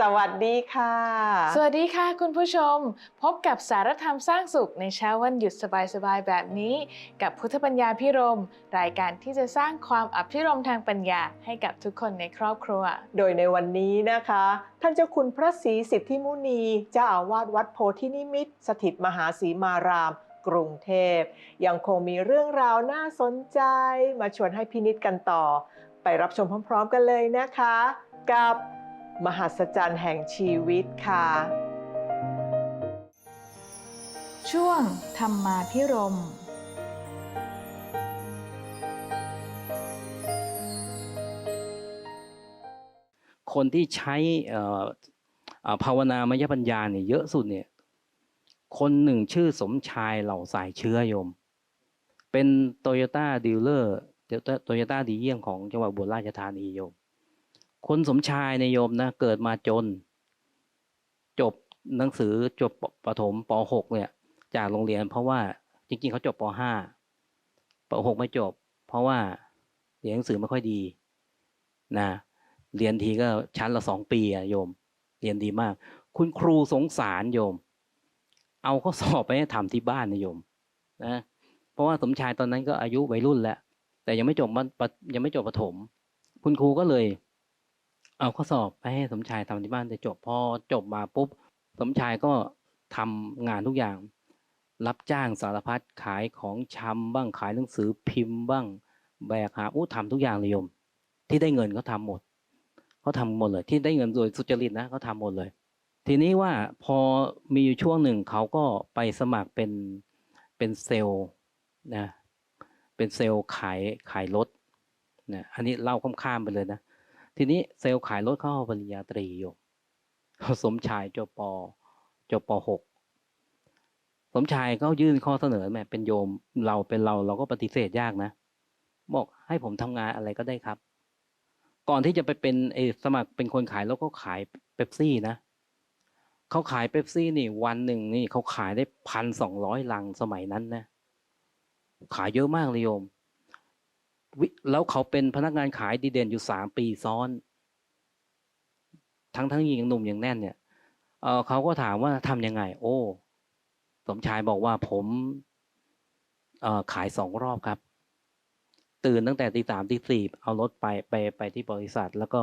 สวัสดีค่ะ สวัสดีค่ะคุณผู้ชม พบกับสารธรรมสร้างสุขในเช้าวันหยุดสบายๆแบบนี้ กับพุทธปัญญาพิรม รายการที่จะสร้างความอภิรมย์ทางปัญญาให้กับทุกคนในครอบครัว โดยในวันนี้นะคะ ท่านเจ้าคุณพระศรีสิทธิมุนีเจ้าอาวาสวัดโพธินิมิตรสถิตมหาศรีมาราม กรุงเทพ ยังคงมีเรื่องราวน่าสนใจ มาชวนให้พินิจกันต่อ ไปรับชมพร้อม ๆ กันเลยนะคะ กับ มหัศจรรย์แห่งชีวิตค่ะ ช่วงธรรมาพิรมคนที่ใช้เอ่อเอ่อภาวนามยปัญญาเนี่ยเยอะสุดเนี่ยคนหนึ่งชื่อสมชายเหล่าสายเชื้อโยม เป็นโตโยต้าดีลเลอร์โตโยต้าดีเยี่ยมของจังหวัดบุรีราชธานีโยม คนสมชายในโยมนะเกิดมาจน จบหนังสือจบประถมป .6 เนี่ย จากโรงเรียน เพราะว่าจริง ๆ เขาจบป .5 ป .6 ไม่จบ เพราะว่าเรียนหนังสือไม่ค่อยดีนะเรียนทีก็ชั้นละสองปีอะโยม เรียนดีมาก คุณครูสงสารโยม เอาข้อสอบไปให้ทำที่บ้านนะโยมนะเพราะว่าสมชายตอนนั้นก็อายุวัยรุ่นแล้วแต่ยังไม่จบมัธปยังไม่จบประถม คุณครูก็เลย เอาข้อสอบไปให้สมชายทำที่บ้านแต่จบพอจบมาปุ๊บ สมชายก็ทำงานทุกอย่าง รับจ้างสารพัดขายของชำบ้างขายหนังสือพิมพ์บ้าง แบกหาอู้ทำทุกอย่างเลยโยม ที่ได้เงินเขาทำหมดเขาทำหมดเลย ที่ได้เงินโดยสุจริตนะเขาทำหมดเลย ทีนี้ว่าพอมีอยู่ช่วงหนึ่งเขาก็ไปสมัครเป็นเป็นเซลล์นะเป็นเซลล์ขายขายรถนะอันนี้เล่าข้ามๆไปเลยนะ ทีนี้เซลล์ขายรถเข้าปริญญาตรีอยู่สมชายจบปจบปหกสมชายก็ยื่นข้อเสนอแม่เป็นโยมเราเป็นเราเราก็ปฏิเสธยากนะ บอกให้ผมทำงานอะไรก็ได้ครับ ก่อนที่จะไปเป็นไอสมัครเป็นคนขายแล้วก็ขายเป๊ปซี่นะเขาขายเป๊ปซี่นี่ วันหนึ่งนี่เขาขายได้พันสองร้อยลังสมัยนั้นนะขายเยอะมากเลยโยม แล้วเขาเป็นพนักงานขายดีเด่นอยู่สามปีซ้อน ทั้งทั้งยังหนุ่มยังแน่นเนี่ยเเขาก็ถามว่าทำยังไง โอ้ สมชายบอกว่าผมเอขายสองรอบครับ ตื่นตั้งแต่ตีสามตีสี่เอารถไปไปไปที่บริษัท แล้วก็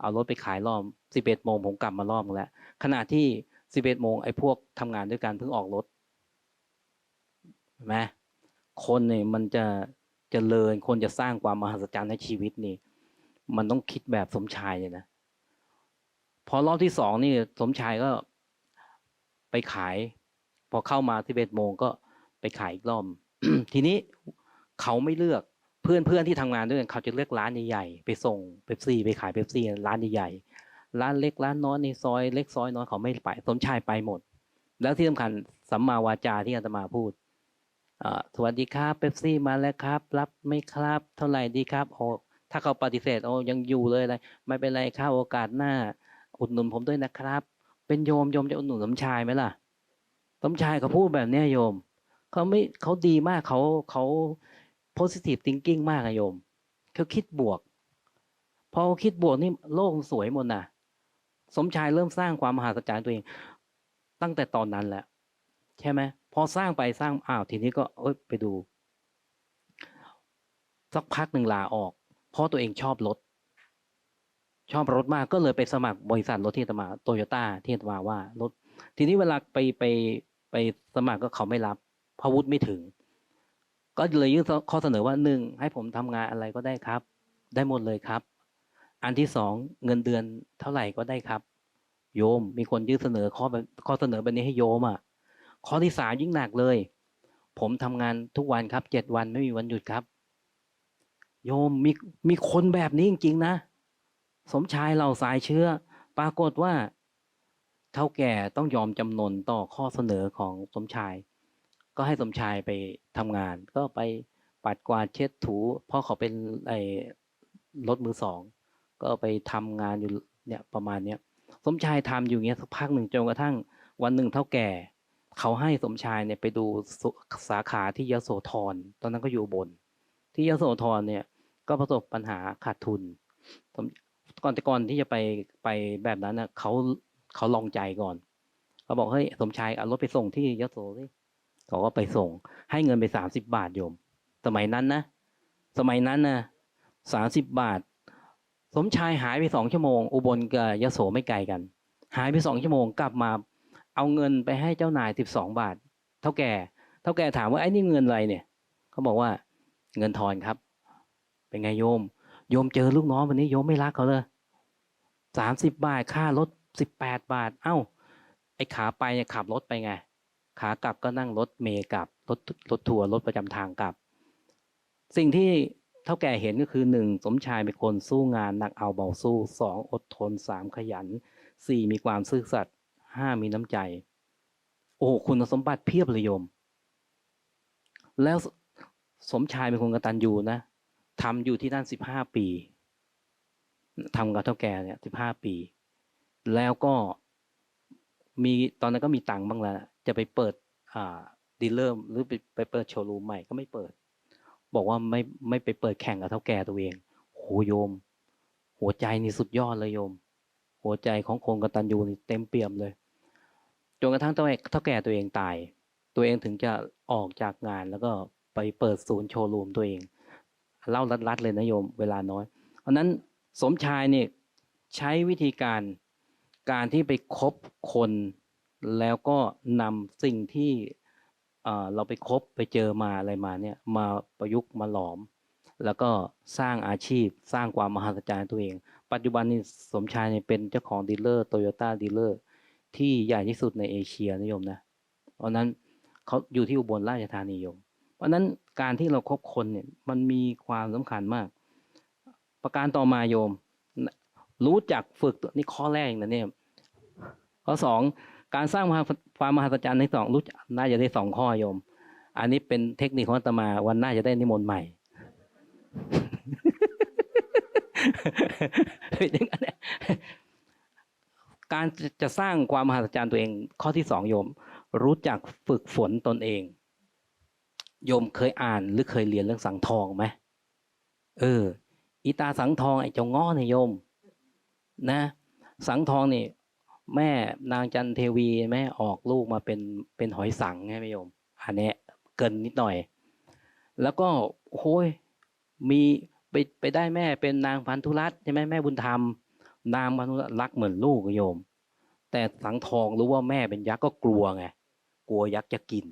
เอารถไปขายรอบสิบเอ็ดโมงผมกลับมารอบนึงแล้วขณะที่สิบเอ็ดโมงไอ้พวกทำงานด้วยกันเพิ่งออกรถเห็นไหมคนเนี่ยมันจะ เจริญคนจะสร้างความมหัศจรรย์ในชีวิตนี่ มันต้องคิดแบบสมชายเลยนะพอรอบที่สองนี่สมชายก็ไปขาย พอเข้ามาสิบเอ็ดโมงก็ไปขายอีกรอบทีนี้เขาไม่เลือกเพื่อนเพื่อนที่ทำงานด้วยกันเขาจะเลือกร้านใหญ่ๆไปส่งเป๊ปซี่ไปขายเป๊ปซี่ร้านใหญ่ๆร้านเล็กร้านน้อยในซอยเล็กซอยน้อยเขาไม่ไปสมชายไปหมด แล้วที่สำคัญสัมมาวาจาที่อาตมาพูด สวัสดีครับเป๊ปซี่มาแล้วครับ รับไหม่ครับ เท่าไหร่ดีครับโอ้ถ้าเขาปฏิเสธโอ้ยังอยู่เลยอะไรไม่เป็นไรครับโอกาสหน้า อุดหนุนผมด้วยนะครับ เป็นโยมโยมจะอุดหนุนสมชายไหมล่ะสมชายเขาพูดแบบเนี้ยโยมเขาไม่เขาดีมากเขาเขา positive thinking มากอะโยมเขาคิดบวกพอคิดบวกนี่โลกสวยหมดนะสมชายเริ่มสร้างความมหาศาลตัวเอง ตั้งแต่ตอนนั้นแหละ ใช่ไหม พอสร้างไปสร้างอ้าวทีนี้ก็เอ้ยไปดู สักพักหนึ่งลาออก เพราะตัวเองชอบรถชอบรถมากก็เลยไปสมัครบริษัทรถที่ตมาโตโยต้าที่ตมาว่ารถ ทีนี้เวลาไปไปไปสมัครก็เขาไม่รับพาวุฒิไม่ถึง ก็เลยยื่นข้อเสนอว่าหนึ่งให้ผมทำงานอะไรก็ได้ครับ ได้หมดเลยครับ อันที่สองเงินเดือนเท่าไหร่ก็ได้ครับ โยมมีคนยื่นเสนอข้อข้อเสนอแบบนี้ให้โยมอะ ข้อที่สามยิ่งหนักเลย ผมทำงานทุกวันครับเจ็ดวันไม่มีวันหยุดครับ โยมมีมีคนแบบนี้จริงๆนะ สมชายเหล่าสายเชื้อ ปรากฏว่าเท่าแก่ต้องยอมจำนนต่อข้อเสนอของสมชาย ก็ให้สมชายไปทำงาน ก็ไปปัดกวาดเช็ดถูเพราะเขาเป็นไอ้รถมือสอง ก็ไปทำงานอยู่เนี่ยประมาณเนี้ยสมชายทำอยู่อย่างเงี้ยสักพักหนึ่งจนกระทั่งวันหนึ่งเท่าแก่ เขาให้สมชายเนี่ยไปดูสาขาที่ยโสธรตอนนั้นก็อยู่บน ที่ยโสธรเนี่ย ก็ประสบปัญหาขาดทุนก่อนแต่ก่อนที่จะไปไปแบบนั้นนะเขาเขาลองใจก่อนเขาบอกเฮ้ยสมชายเอารถไปส่งที่ยโสสิเขาก็ไปส่ง ให้เงินไปสามสิบบาทโยม สมัยนั้นนะสมัยนั้นนะสามสิบบาท สมชายหายไปสองชั่วโมง อุบลกับยโสไม่ไกลกัน หายไปสองชั่วโมงกลับมา เอาเงินไปให้เจ้านายสิบสองบาท เท่าแก่ เท่าแก่ถามว่าไอ้นี่เงินอะไรเนี่ย เขาบอกว่าเงินทอนครับ เป็นไงโยม โยมเจอลูกน้องวันนี้โยมไม่รักเขาเลยสามสิบบาทค่ารถสิบแปดบาท เอ้า ไอ้ขาไปเนี่ยขับรถไปไง ขากลับก็นั่งรถเมย์กลับรถรถทัวร์รถประจำทางกลับ สิ่งที่เท่าแก่เห็นก็คือหนึ่งสมชายเป็นคนสู้งานหนักเอาเบาสู้สองอดทนสามขยันสี่มีความซื่อสัตย์ ห้ามีน้ำใจ โอ้คุณสมบัติเพียบเลยโยม แล้วสสมชายเป็นคนกตัญญูนะทำอยู่ที่นั่นสิบห้าปีทำกับเท่าแก่เนี่ยสิบห้าปี แล้วก็มีตอนนั้นก็มีตังค์บ้างแล้วจะไปเปิดอ่าดีลเลอร์หรือไปไปเปิดโชว์รูมใหม่ก็ไม่เปิด บอกว่าไม่ไม่ไปเปิดแข่งกับเท่าแก่ตัวเองโหโยม หัวใจนี่สุดยอดเลยโยม หัวใจของคนกตัญญูนี่เต็มเปี่ยมเลย นกระทั่งเท่าแก่เท่าแก่ตัวเองตาย ตัวเองถึงจะออกจากงานแล้วก็ไปเปิดศูนย์โชว์รูมตัวเอง เล่ารัดๆเลยนะโยมเวลาน้อย เพราะนั้นสมชายเนี่ยใช้วิธีการการที่ไปคบคนแล้วก็นำสิ่งที่เอ่อเราไปคบไปเจอมาอะไรมาเนี่ยมาประยุกต์มาหลอม แล้วก็สร้างอาชีพสร้างความมหัศจรรย์ตัวเอง ปัจจุบันนี้สมชายเนี่ยเป็นเจ้าของดีลเลอร์โตโยต้าดีลเลอร์ ที่ใหญ่ที่สุดในเอเชียนะโยมนะเพราะนั้นเขาอยู่ที่อุบลราชธานีโยม เพราะนั้นการที่เราคบคนเนี่ยมันมีความสำคัญมาก ประการต่อมาโยม รู้จักฝึกตัวนี่ข้อแรกนะเนี่ยข้อสองการสร้างความมหัศจรรย์ในสองรู้จักน่าจะได้สองข้อโยม อันนี้เป็นเทคนิคของอาตมาวันหน้าจะได้นิมนต์ใหม่ การจะสร้างความมหัศจรรย์ตัวเอง ข้อที่สองโยม รู้จักฝึกฝนตนเอง โยมเคยอ่านหรือเคยเรียนเรื่องสังทองไหมเอออีตาสังทองไอ้เจ้าง้อเนี่ยโยม นะ สังทองนี่แม่นางจันเทวีแม่ออกลูกมาเป็นเป็นหอยสังใช่ไหมโยม อันเนี้ยเกินนิดหน่อย แล้วก็โอ้ยมีไปไปได้แม่เป็นนางพันธุรัตน์ใช่ไหมแม่บุญธรรม นางพันธุรัตน์รักเหมือนลูกโยม แต่สังทองรู้ว่าแม่เป็นยักษ์ก็กลัวไงกลัวยักษ์จะกิน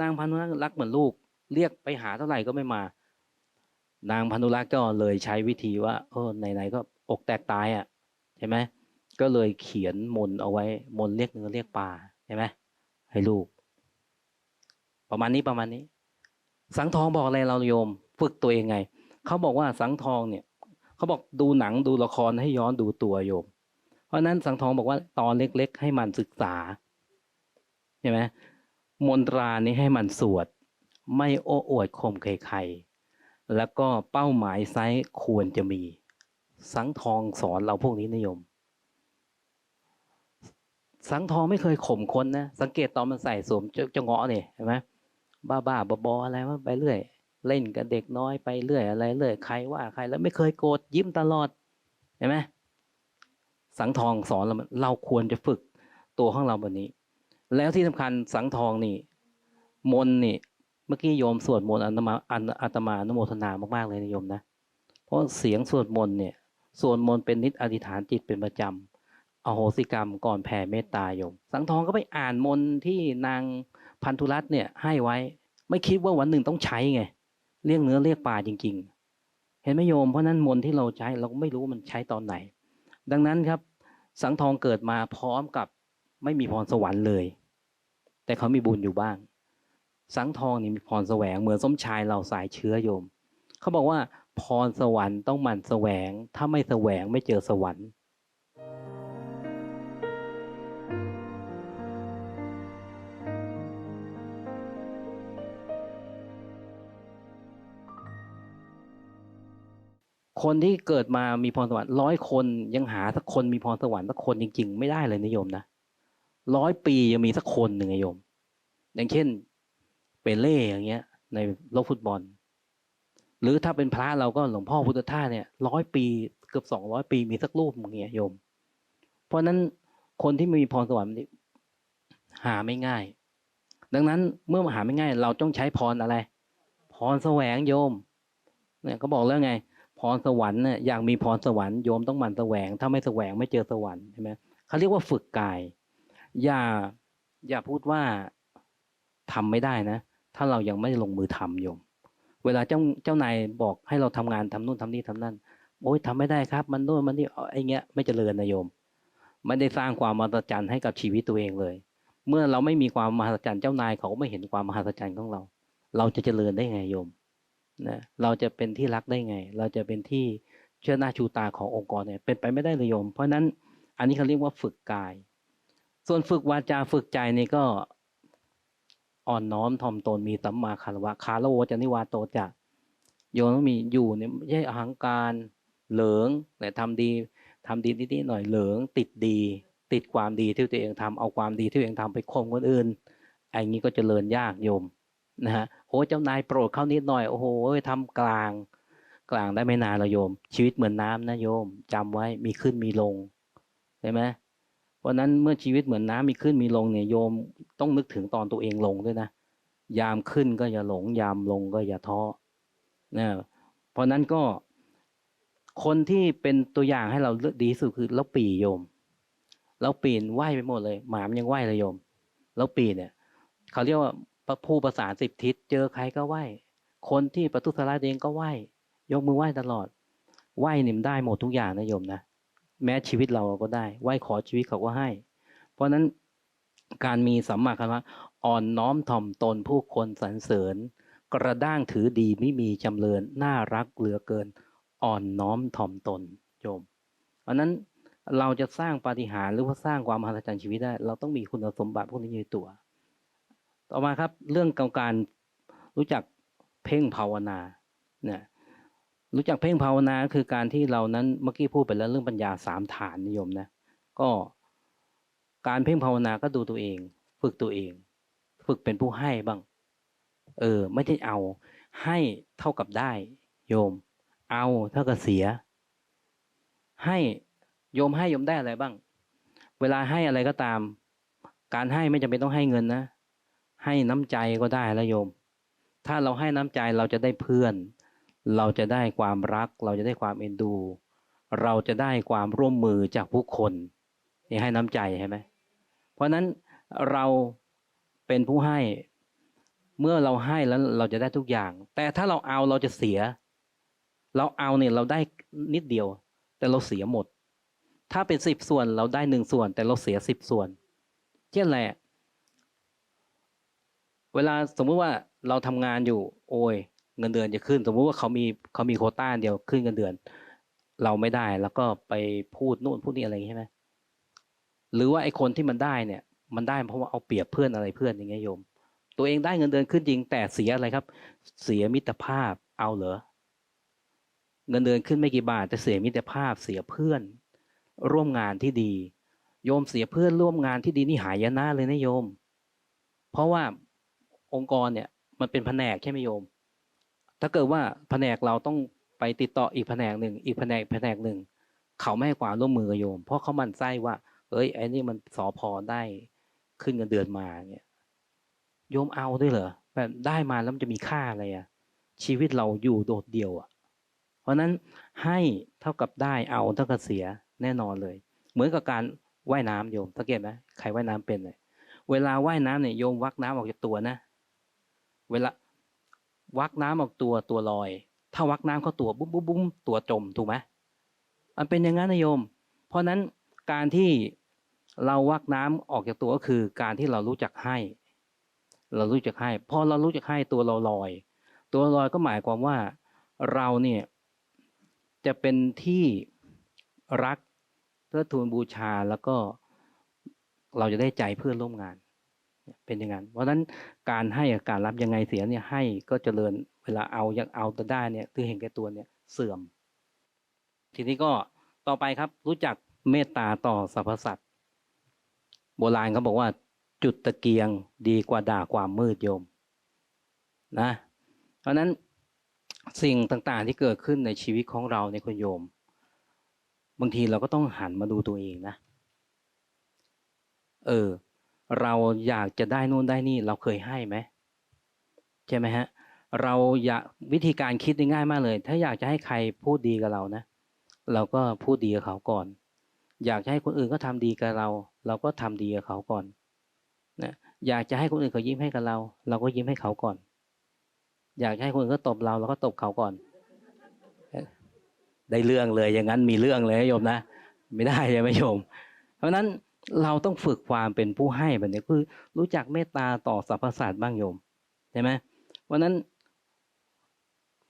นางพันธุรัตน์รักเหมือนลูก เรียกไปหาเท่าไหร่ก็ไม่มา นางพันธุรัตน์ก็เลยใช้วิธีว่าเออไหนๆก็อกแตกตายอะใช่ไหมก็เลยเขียนมนเอาไว้มนเรียกเนื้อเรียกปลาใช่ไหมให้ลูก ประมาณนี้ประมาณนี้ สังทองบอกอะไรเราโยม ฝึกตัวเองไงเขาบอกว่าสังทองเนี่ย เขาบอกดูหนังดูละครให้ย้อนดูตัวโยม เพราะนั้นสังทองบอกว่าตอนเล็ก ๆ ให้มันศึกษาใช่ไหมมนตรานี้ให้มันสวด ไม่โอ้อวดข่มใครๆแล้วก็เป้าหมายไซส์ควรจะมี สังทองสอนเราพวกนี้นิยม สังทองไม่เคยข่มคนนะ สังเกตตอนมันใส่สวมเจ้าเจ้าเงาะเนี่ยเห็นไหมบ้าบ้าๆบอๆอะไรว่าไปเรื่อย เล่นกับเด็กน้อยไปเรื่อยอะไรเรื่อยใครว่าใครแล้วไม่เคยโกรธยิ้มตลอดเห็นไหมสังทองสอนเราเราควรจะฝึกตัวของเราแบบนี้ แล้วที่สำคัญสังทองนี่ มนนี่ เมื่อกี้โยมสวดมนต์อันตมาอันอาตมานุโมทนามากๆเลยนะโยมนะ เพราะเสียงสวดมนต์เนี่ยสวดมนต์เป็นนิดอธิษฐานจิตเป็นประจำอโหสิกรรมก่อนแผ่เมตตาโยม สังทองก็ไปอ่านมนต์ที่นางพันธุรัตน์เนี่ยให้ไว้ ไม่คิดว่าวันหนึ่งต้องใช้ไง เรียกเนื้อเรียกปลาจริง ๆ เห็นไหมโยมเพราะนั้นมนที่เราใช้เราก็ไม่รู้ว่ามันใช้ตอนไหน ดังนั้นครับ สังทองเกิดมาพร้อมกับไม่มีพรสวรรค์เลย แต่เขามีบุญอยู่บ้าง สังทองนี่มีพรแสวงเหมือนส้มชายเราสายเชื้อโยม เขาบอกว่าพรสวรรค์ต้องหมันแสวง ถ้าไม่แสวงไม่เจอสวรรค์ คนที่เกิดมามีพรสวรรค์ร้อยคนยังหาสักคนมีพรสวรรค์สักคนจริง ๆ ไม่ได้เลยนะโยมนะร้อยปียังมีสักคนหนึ่งนะโยม อย่างเช่นเปเล่อย่างเงี้ย ในโลกฟุตบอล หรือถ้าเป็นพระเราก็หลวงพ่อพุทธทาสเนี่ยร้อยปีเกือบสองร้อยปีมีสักรูปอย่างเงี้ยโยม เพราะนั้นคนที่มีพรสวรรค์นี่หาไม่ง่าย ดังนั้นเมื่อมาหาไม่ง่าย เราต้องใช้พรอะไร พรแสวงโยมเนี่ยก็บอกแล้วไง พรสวรรค์เนี่ยอยากมีพรสวรรค์โยมต้องหมั่นแสวง ถ้าไม่แสวงไม่เจอสวรรค์ใช่ไหมเขาเรียกว่าฝึกกาย อย่าอย่าพูดว่าทำไม่ได้นะ ถ้าเรายังไม่ลงมือทำโยม เวลาเจ้าเจ้านายบอกให้เราทำงานทำนู่นทำนี่ทำนั่นโอ้ยทำไม่ได้ครับ มันนู่นมันนี่ไอ้เงี้ยไม่เจริญนะโยมไม่ได้สร้างความมหัศจรรย์ให้กับชีวิตตัวเองเลย เมื่อเราไม่มีความมหัศจรรย์เจ้านายเขาก็ไม่เห็นความมหัศจรรย์ของเรา เราจะเจริญได้ไงโยม นะเราจะเป็นที่รักได้ไง เราจะเป็นที่เชื่อหน้าชูตาขององค์กรเนี่ยเป็นไปไม่ได้เลยโยม เพราะนั้นอันนี้เขาเรียกว่าฝึกกาย ส่วนฝึกวาจาฝึกใจนี่ก็อ่อนน้อมถ่อมตนมีสัมมาคารวะคาระโวจนิวาโตจะโยมต้องมีอยู่เนี่ยไม่ใช่อหังการเหลิงแต่ทำดีทำดีนิดๆหน่อยเหลิงติดดี ติดความดีที่ตัวเองทำเอาความดีที่ตัวเองทำไปข่มคนอื่นไอ้นี้ก็เจริญยากโยม นะฮะโอ้เจ้านายโปรดเข้านิดหน่อย โอ้โหทำกลางกลางได้ไม่นานเราโยม ชีวิตเหมือนน้ำนะโยมจำไว้มีขึ้นมีลงใช่ไหมเพราะนั้นเมื่อชีวิตเหมือนน้ำมีขึ้นมีลงเนี่ยโยมต้องนึกถึงตอนตัวเองลงด้วยนะยามขึ้นก็อย่าหลง ยามลงก็อย่าท้อนะเพราะนั้นก็คนที่เป็นตัวอย่างให้เราดีสุดคือแล้วปีโยมแล้วปีนไหวไปหมดเลย หมามยังไหวเลยโยมแล้วปีนเนี่ยเขาเรียกว่า ผู้ประสานสิบทิศเจอใครก็ไหวคนที่ประทุษร้ายเองก็ไหวยกมือไหว้ตลอด ไหว้นี่มได้หมดทุกอย่างนะโยมนะ แม้ชีวิตเราก็ได้ ไหว้ขอชีวิตเขาก็ให้ เพราะฉะนั้นการมีสัมมาคารวะอ่อนน้อมถ่อมตนผู้คนสรรเสริญ กระด้างถือดีไม่มีจำเริญน่ารักเหลือเกิน อ่อนน้อมถ่อมตนโยม เพราะนั้นเราจะสร้างปาฏิหาริย์หรือว่าสร้างความมหัศจรรย์ชีวิตได้ เราต้องมีคุณสมบัติพวกนี้อยู่ตัว ต่อมาครับเรื่องของการรู้จักเพ่งภาวนาเนี่ยรู้จักเพ่งภาวนาคือการที่เรานั้นเมื่อกี้พูดไปแล้วเรื่องปัญญาสามฐานนิยมนะก็การเพ่งภาวนาก็ดูตัวเอง ฝึกตัวเอง ฝึกเป็นผู้ให้บ้าง เออ ไม่ได้เอา ให้เท่ากับได้ โยม เอาเท่ากับเสีย ให้โยมให้โยมได้อะไรบ้าง เวลาให้อะไรก็ตาม การให้ไม่จำเป็นต้องให้เงินนะ ให้น้ำใจก็ได้ล้วโยม ถ้าเราให้น้ำใจเราจะได้เพื่อน เราจะได้ความรัก เราจะได้ความเอ็นดู เราจะได้ความร่วมมือจากผู้คนนี่ให้น้ำใจใช่ไหมเพราะฉะนั้นเราเป็นผู้ให้เมื่อเราให้แล้วเราจะได้ทุกอย่าง แต่ถ้าเราเอาเราจะเสีย เราเอาเนี่ยเราได้นิดเดียว แต่เราเสียหมด ถ้าเป็นสิบส่วนเราได้หนึ่งส่วน แต่เราเสียสิบส่วนเช่นอะไรอะ เวลาสมมุติว่าเราทำงานอยู่โอ้ยเงินเดือนจะขึ้น สมมุติว่าเขามีเขามีโคต้าเดียวขึ้นเงินเดือน เราไม่ได้แล้วก็ไปพูดนู่นพูดนี่อะไรอย่างนี้ใช่ไหมหรือว่าไอ้คนที่มันได้เนี่ย มันได้เพราะว่าเอาเปรียบเพื่อนอะไรเพื่อนอย่างเงี้ยโยม ตัวเองได้เงินเดือนขึ้นจริงแต่เสียอะไรครับ เสียมิตรภาพเอาเหรอเงินเดือนขึ้นไม่กี่บาทแต่เสียมิตรภาพเสียเพื่อน ร่วมงานที่ดี โยมเสียเพื่อนร่วมงานที่ดีนี่หายนะเลยนะโยม เพราะว่า องค์กรเนี่ย มันเป็นแผนกใช่ไหมโยม ถ้าเกิดว่าแผนกเราต้องไปติดต่ออีกแผนกหนึ่ง อีกแผนกแผนกหนึ่ง เขาไม่ให้ความร่วมมือโยม เพราะเขามันไส้ว่า เอ้ยไอ้นี่มันสอพอได้ขึ้นเงินเดือนมาเนี่ยโยมเอาด้วยเหรอแบบได้มาแล้วมันจะมีค่าอะไรอะชีวิตเราอยู่โดดเดี่ยวอะเพราะนั้นให้เท่ากับได้เอาเท่ากับเสียแน่นอนเลย เหมือนกับการว่ายน้ำโยมสังเกตไหมใครว่ายน้ำเป็นเลยเวลาว่ายน้ำเนี่ยโยมวักน้ำออกจากตัวนะ เวลาวักน้ำออกตัวตัวลอย ถ้าวักน้ำเข้าตัวบุ้มบุ้มบุ้มตัวจมถูกไหมมันเป็นอย่างนั้นนะโยม เพราะนั้นการที่เราวักน้ำออกจากตัวก็คือการที่เรารู้จักให้ เรารู้จักให้พอเรารู้จักให้ตัวเราลอย ตัวลอยก็หมายความว่าเราเนี่ยจะเป็นที่รักเพื่อทูลบูชาแล้วก็เราจะได้ใจเพื่อนร่วมงาน เป็นอย่างนั้น เพราะฉะนั้นการให้กับการรับยังไงเสียเนี่ยให้ก็เจริญเวลาเอายังเอาแต่ได้เนี่ยคือเห็นแก่ตัวเนี่ยเสื่อม ทีนี้ก็ต่อไปครับรู้จักเมตตาต่อสรรพสัตว์โบราณเขาบอกว่า จุดตะเกียงดีกว่าด่าความมืดโยมนะ เพราะนั้นสิ่งต่างๆที่เกิดขึ้นในชีวิตของเราในคุณโยม บางทีเราก็ต้องหันมาดูตัวเองนะ เออ เราอยากจะได้นู่นได้นี่เราเคยให้ไหมใช่ไหมฮะเราอยากวิธีการคิดง่ายมากเลย ถ้าอยากจะให้ใครพูดดีกับเรานะ เราก็พูดดีกับเขาก่อน อยากให้คนอื่นก็ทำดีกับเรา เราก็ทำดีกับเขาก่อนนะอยากจะให้คนอื่นเขายิ้มให้กับเรา เราก็ยิ้มให้เขาก่อน อยากจะให้คนอื่นก็ตบเราเราก็ตบเขาก่อน ได้เรื่องเลยอย่างนั้นมีเรื่องเลยโยมนะ ไม่ได้ใช่ไหมโยม เพราะนั้น เราต้องฝึกความเป็นผู้ให้แบบนี้คือรู้จักเมตตาต่อสรรพสัตว์บ้างโยมใช่ไหมเพราะฉะนั้น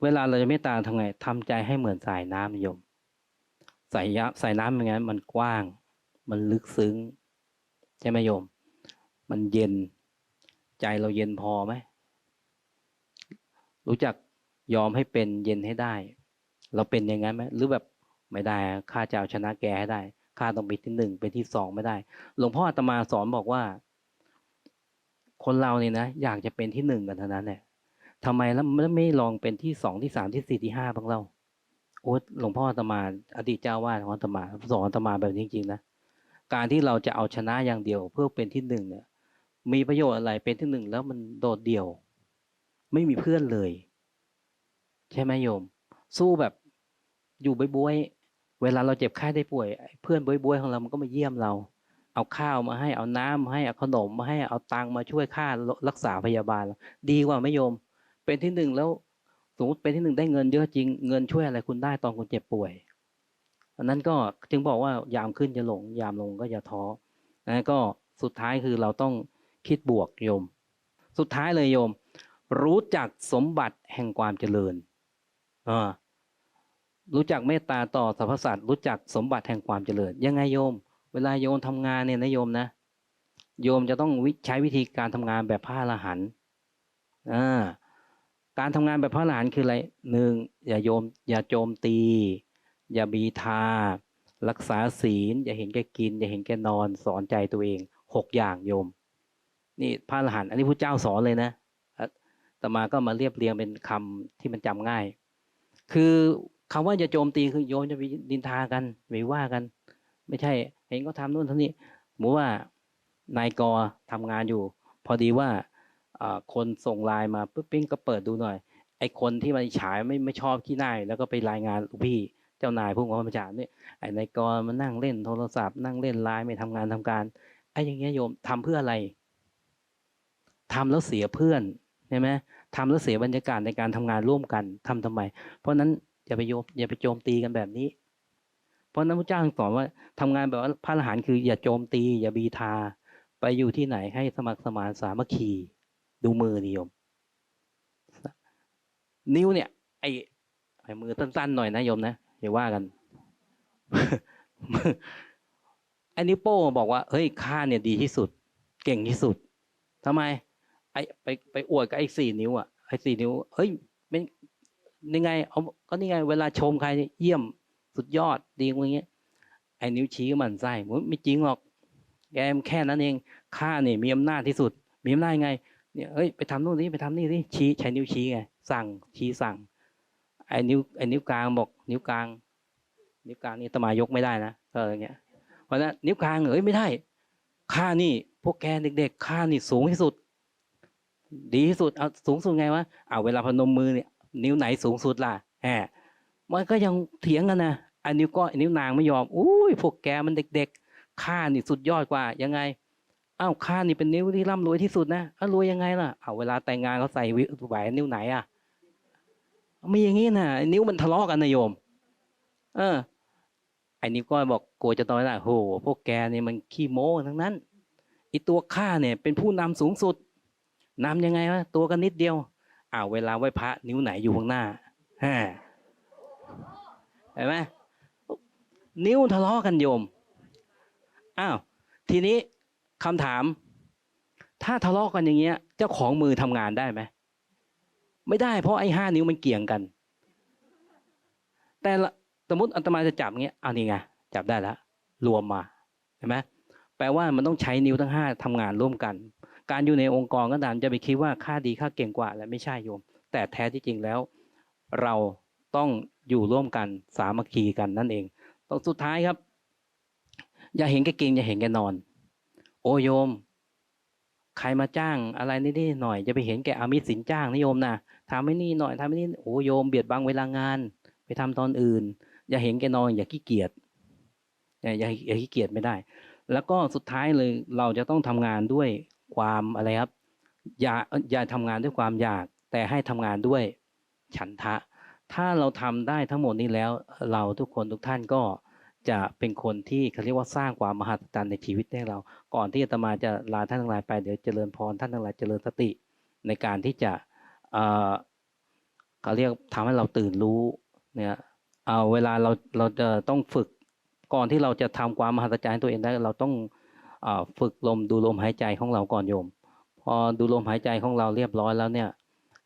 เวลาเราจะเมตตาทำไงทำใจให้เหมือนสายน้ำโยมสายยะสายน้ำอย่างนั้นมันกว้าง มันลึกซึ้ง ใช่ไหมโยม มันเย็น ใจเราเย็นพอไหมรู้จักยอมให้เป็นเย็นให้ได้ เราเป็นอย่างนั้นไหมหรือแบบไม่ได้ข้าจะเอาชนะแกให้ได้ ข้าต้องเป็นที่หนึ่งเป็นที่สองไม่ได้ หลวงพ่ออาตมาสอนบอกว่า คนเราเนี่ยนะอยากจะเป็นที่หนึ่งกันเท่านั้นเนี่ยทำไมแล้วไม่ลองเป็นที่สองที่สามที่สี่ที่ห้าบ้างเล่าโอ้หลวงพ่ออาตมา อดีตเจ้าวาดของอาตมาสอนอาตมาแบบจริงๆนะการที่เราจะเอาชนะอย่างเดียว เพื่อเป็นที่หนึ่งเนี่ย มีประโยชน์อะไรเป็นที่หนึ่งแล้วมันโดดเดี่ยว ไม่มีเพื่อนเลย ใช่ไหมโยม สู้แบบอยู่บวยๆ เวลาเราเจ็บไข้ได้ป่วย เพื่อนบวยๆของเรามันก็มาเยี่ยมเรา เอาข้าวมาให้เอาน้ำมาให้เอาขนมมาให้เอาตังมาช่วยค่ารักษาพยาบาล ดีกว่าไหมโยม เป็นที่หนึ่งแล้วสมมติเป็นที่หนึ่งได้เงินเยอะจริงเงินช่วยอะไรคุณได้ตอนคุณเจ็บป่วยอันนั้นก็จึงบอกว่ายามขึ้นจะหลง ยามลงก็อย่าท้อนะก็สุดท้ายคือเราต้องคิดบวกโยม สุดท้ายเลยโยม รู้จักสมบัติแห่งความเจริญอ่า รู้จักเมตตาต่อสรรพสัตว์รู้จักสมบัติแห่งความเจริญ ยังไงโยม เวลาโยมทำงานเนี่ยนะโยมนะ โยมจะต้องใช้วิธีการทำงานแบบพระอรหันต์อ่าการทำงานแบบพระอรหันต์คืออะไรหนึ่งอย่าโยม อย่าโจมตี อย่าบีทา รักษาศีล อย่าเห็นแก่กิน อย่าเห็นแก่นอนสอนใจตัวเองหกอย่างโยม นี่พระอรหันต์อันนี้พระเจ้าสอนเลยนะต่อมาก็มาเรียบเรียงเป็นคำที่มันจำง่าย คือ คำว่าอย่าโจมตีคือโยมจะไปดินทากันไปว่ากัน ไม่ใช่ เห็นก็ทำนู่นทำนี่สมมติว่านายกอทำงานอยู่ พอดีว่าคนส่งไลน์มาปุ๊บปิ้งก็เปิดดูหน่อย ไอ้คนที่มันฉายไม่ไม่ชอบขี้หน้าแล้วก็ไปรายงานลูกพี่เจ้านายผู้บังคับบัญชาเนี่ยไอ้นายกรมันนั่งเล่นโทรศัพท์นั่งเล่นไลน์ไม่ทำงานทำการไอ้อย่างเงี้ยโยมทำเพื่ออะไรทำแล้วเสียเพื่อนใช่ไหมทำแล้วเสียบรรยากาศในการทำงานร่วมกันทำทำไม เพราะนั้น อย่าไปโยมอย่าไปโจมตีกันแบบนี้ เพราะนั้นพระเจ้าสอนว่าทำงานแบบว่าพระอรหันต์คือ อย่าโจมตี อย่าบีทา ไปอยู่ที่ไหนให้สมัครสมานสามัคคีดูมือนิยม นิ้วเนี่ย ไอ้ไอ้มือสั้นๆหน่อยนะโยมนะอย่าว่ากันไอ้นิ้วโป้งบอกว่าเฮ้ยข้าเนี่ยดีที่สุด เก่งที่สุดทำไม ไอ้ไปไปอวดกับไอ้สี่นิ้วอะไอ้สี่นิ้วเฮ้ย นยังไงเอาก็นี่ไง เวลาชมใครเยี่ยมสุดยอดดีอย่างเงี้ยไอ้นิ้วชี้ก็มันไส้มันไม่จริงหรอกแกมแค่นั้นเองข้าเนี่ยมีอำนาจที่สุด มีอำนาจไงเนี่ยเอ้ยไปทำนู่นนี่ไปทำนี่สิชี้ใช้นิ้วชี้ไงสั่งชี้สั่งไอ้นิ้วไอ้นิ้วกลางบอก นิ้วกลาง นิ้วกลางนี่ตมายกไม่ได้นะเอออย่างเงี้ยเพราะฉะนั้นนิ้วกลางเอ้ยไม่ได้ข้านี่ พวกแกเด็กๆข้านี่สูงที่สุด ดีที่สุดเอาสูงสุดไงวะเอาเวลาพนมมือเนี่ย นิ้วไหนสูงสุดล่ะแหมมันก็ยังเถียงกันนะอ้นิ้วก้อยนิ้วนางไม่ยอมอุ้ยพวกแกมันเด็กๆข้านี่สุดยอดกว่ายังไงอ้าวข้านี่เป็นนิ้วที่ร่ำรวยที่สุดนะอ้ารวยยังไงล่ะเอาเวลาแต่งงานเขาใส่วิแหวนนิ้วไหนอะมีอย่างงี้นะอ้นิ้วมันทะเลาะกันนะโยม เออไอ้นิ้วก้อยบอกกลัวจะตอนนั้นโหพวกแกนี่มันขี้โม้ทั้งนั้นอีตัวข้าเนี่ยเป็นผู้นำสูงสุดนำยังไงวะตัวกันนิดเดียว อ้าวเวลาไหว้พระนิ้วไหนอยู่ข้างหน้าฮะเห็นไหมนิ้วทะเลาะกันโยมอ้าวทีนี้คำถาม ถ้าทะเลาะกันอย่างเงี้ย เจ้าของมือทำงานได้ไหมไม่ได้เพราะไอ้ห้านิ้วมันเกี่ยงกัน แต่สมมติอาตมาจะจับเงี้ยเอานี่ไงจับได้แล้วรวมมาเห็นไหมแปลว่ามันต้องใช้นิ้วทั้งห้าทำงานร่วมกัน การอยู่ในองค์กรก็ตามจะไปคิดว่าค่าดีค่าเก่งกว่าและไม่ใช่โยม แต่แท้ที่จริงแล้ว เราต้องอยู่ร่วมกันสามัคคีกันนั่นเองต้องสุดท้ายครับ อย่าเห็นแก่เก่งอย่าเห็นแก่นอน โอโยม ใครมาจ้างอะไรนิดๆหน่อยจะไปเห็นแก่อามิตสินจ้างนิโยมนะทำไม่นี่หน่อยทำไม่นี่โอโยมเบียดบังเวลางาน ไปทำตอนอื่น อย่าเห็นแก่นอน อย่าขี้เกียจอย่าอย่าอย่าขี้เกียจไม่ได้ แล้วก็สุดท้ายเลยเราจะต้องทำงานด้วย ความอะไรครับอย่าอย่าทำงานด้วยความอยาก แต่ให้ทำงานด้วยฉันทะ ถ้าเราทำได้ทั้งหมดนี้แล้ว เราทุกคนทุกท่านก็จะเป็นคนที่เขาเรียกว่าสร้างความมหัศจรรย์ในชีวิตให้เรา ก่อนที่อาตมาจะลาท่านทั้งหลายไปเดี๋ยวเจริญพรท่านทั้งหลายเจริญสติ ในการที่จะเขาเรียกทำให้เราตื่นรู้เนี่ยเอาเวลาเราเราจะต้องฝึกก่อนที่เราจะทำความมหัศจรรย์ให้ตัวเองได้เราต้อง ฝึกลมดูลมหายใจของเราก่อนโยม พอดูลมหายใจของเราเรียบร้อยแล้วเนี่ย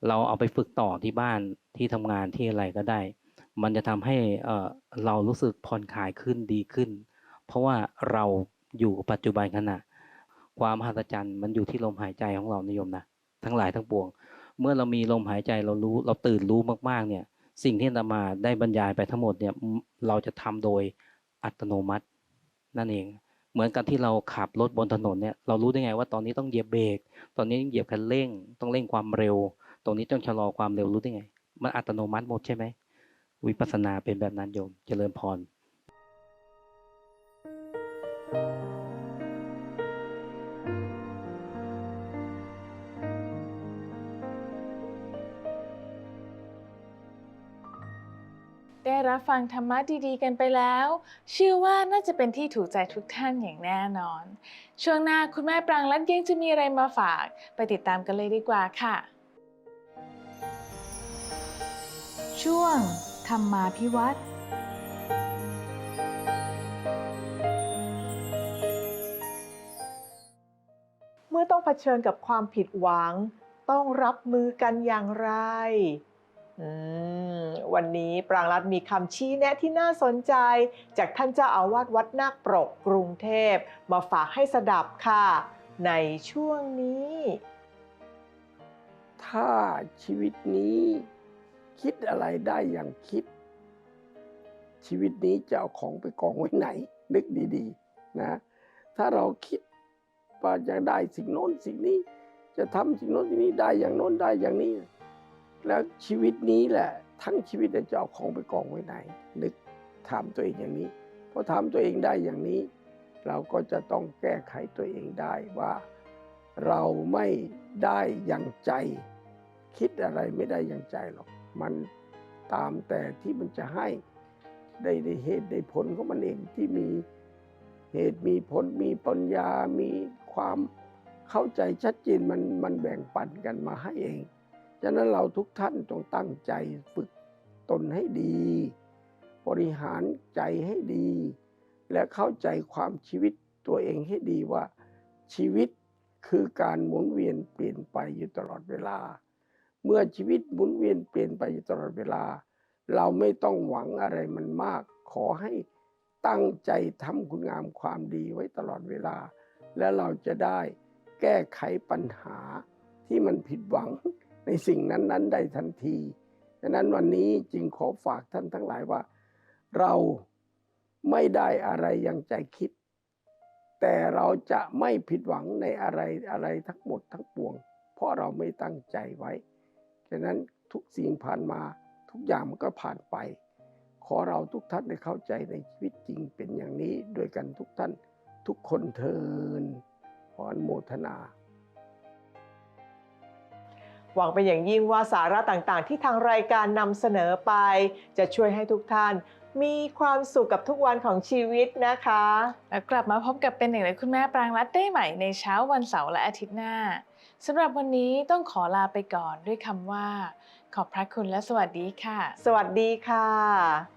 เราเอาไปฝึกต่อที่บ้านที่ทำงานที่อะไรก็ได้ มันจะทำให้เรารู้สึกผ่อนคลายขึ้นดีขึ้น เพราะว่าเราอยู่ปัจจุบันขณะ ความมหัศจรรย์มันอยู่ที่ลมหายใจของเรานิยมนะทั้งหลายทั้งปวง เมื่อเรามีลมหายใจเรารู้เราตื่นรู้มากๆเนี่ย สิ่งที่อาตมาได้บรรยายไปทั้งหมดเนี่ยเราจะทำโดยอัตโนมัตินั่นเอง เหมือนกันที่เราขับรถบนถนนเนี่ยเรารู้ได้ไงว่าตอนนี้ต้องเหยียบเบรกตอนนี้เหยียบคันเร่ง ต้องเร่งความเร็ว ตรงนี้ต้องชะลอความเร็วรู้ได้ไง มันอัตโนมัติหมดใช่ไหมวิปัสสนาเป็นแบบนั้นโยมเจริญพร ได้รับฟังธรรมะดีๆ กันไปแล้ว เชื่อว่าน่าจะเป็นที่ถูกใจทุกท่านอย่างแน่นอน ช่วงหน้าคุณแม่ปรางรัตน์ยังจะมีอะไรมาฝาก ไปติดตามกันเลยดีกว่าค่ะ ช่วง ธรรมาพิวัตรเมื่อต้องเผชิญกับความผิดหวัง ต้องรับมือกันอย่างไรอืม วันนี้ปรางรัตน์มีคำชี้แนะที่น่าสนใจ จากท่านเจ้าอาวาสวัดนาคปรกกรุงเทพ มาฝากให้สดับค่ะ ในช่วงนี้ ถ้าชีวิตนี้คิดอะไรได้อย่างคิด ชีวิตนี้จะเอาของไปกองไว้ไหน นึกดีๆนะถ้าเราคิดว่าอยากได้สิ่งโน้นสิ่งนี้ จะทำสิ่งโน้นสิ่งนี้ได้อย่างโน้นได้อย่างนี้ แล้วชีวิตนี้แหละ ทั้งชีวิตจะเอาของไปกองไว้ไหน นึกถามตัวเองอย่างนี้พอถามตัวเองได้อย่างนี้ เราก็จะต้องแก้ไขตัวเองได้ว่า เราไม่ได้อย่างใจ คิดอะไรไม่ได้อย่างใจหรอก มันตามแต่ที่มันจะให้ได้ได้เหตุได้ผลของมันเองที่มีเหตุมีผลมีปัญญา มีความเข้าใจชัดเจนมันมันแบ่งปันกันมาให้เอง ฉะนั้นเราทุกท่านต้องตั้งใจฝึกตนให้ดี บริหารใจให้ดี และเข้าใจความชีวิตตัวเองให้ดีว่า ชีวิตคือการหมุนเวียนเปลี่ยนไปอยู่ตลอดเวลา เมื่อชีวิตหมุนเวียนเปลี่ยนไปอยู่ตลอดเวลา เราไม่ต้องหวังอะไรมันมาก ขอให้ตั้งใจทำคุณงามความดีไว้ตลอดเวลา และเราจะได้แก้ไขปัญหาที่มันผิดหวัง ในสิ่งนั้นๆได้ทันทีฉะนั้นวันนี้จึงขอฝากท่านทั้งหลายว่า เราไม่ได้อะไรอย่างใจคิด แต่เราจะไม่ผิดหวังในอะไรอะไรทั้งหมดทั้งปวง เพราะเราไม่ตั้งใจไว้ฉะนั้นทุกสิ่งผ่านมาทุกอย่างมันก็ผ่านไป ขอเราทุกท่านได้เข้าใจในชีวิตจริงเป็นอย่างนี้ด้วยกันทุกท่านทุกคนเทินขออนุโมทนา หวังเป็นอย่างยิ่งว่าสาระต่างๆ ที่ทางรายการนำเสนอไป จะช่วยให้ทุกท่าน มีความสุขกับทุกวันของชีวิตนะคะ แล้วกลับมาพบกับเป็นหนึ่งในคุณแม่ปรางรัตน์ได้ใหม่ในเช้าวันเสาร์และอาทิตย์หน้าสำหรับวันนี้ต้องขอลาไปก่อนด้วยคำว่า ขอบพระคุณและสวัสดีค่ะ สวัสดีค่ะ